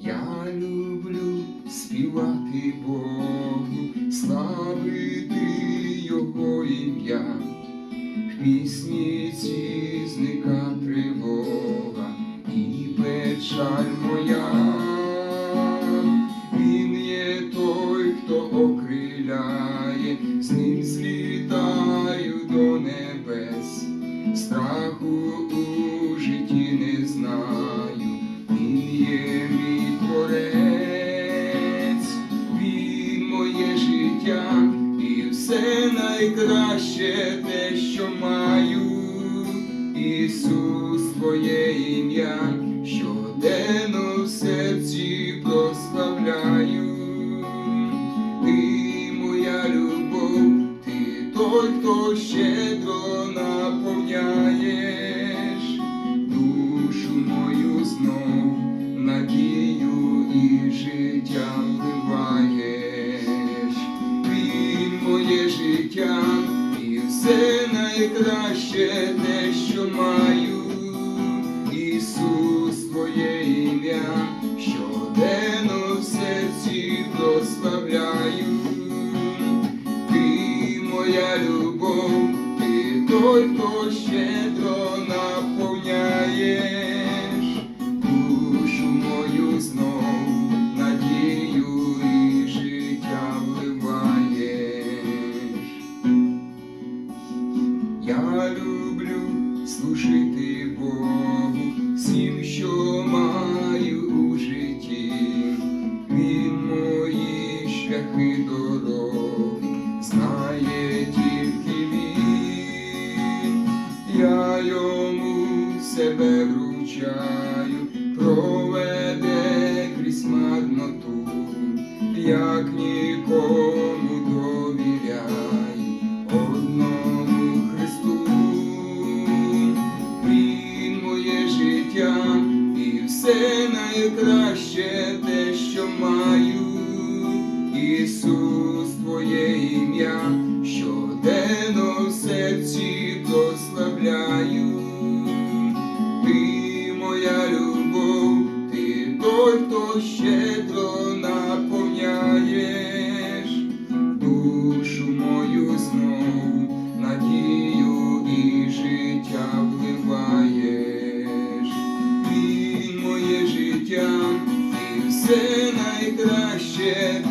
Я люблю співати Богу, славити Його ім'я, в пісні ці зника тривога і печаль моя. Він є той, хто окриляє, з ним найкраще те, що маю. Ісус, Твоє ім'я, щоденно в серці прославляю. Ти моя любов, ти той, хто щедро наповняєш душу мою знов, надію і життя все найкраще те, що маю. Ісус, Твоє ім'я, щоденно в серці прославляю. Ти моя любов, ти той, хто щедро наповняєш Я люблю служити Богу всім, що маю у житті. Він мої шляхи дороги знає тільки він. Я йому себе вручаю, проведе крізь марноту, як нікому найкраще те, що маю. Ісус, Твоє ім'я, щоденно в серці прославляю. Ти моя любов, ти той, хто щедро все найкраще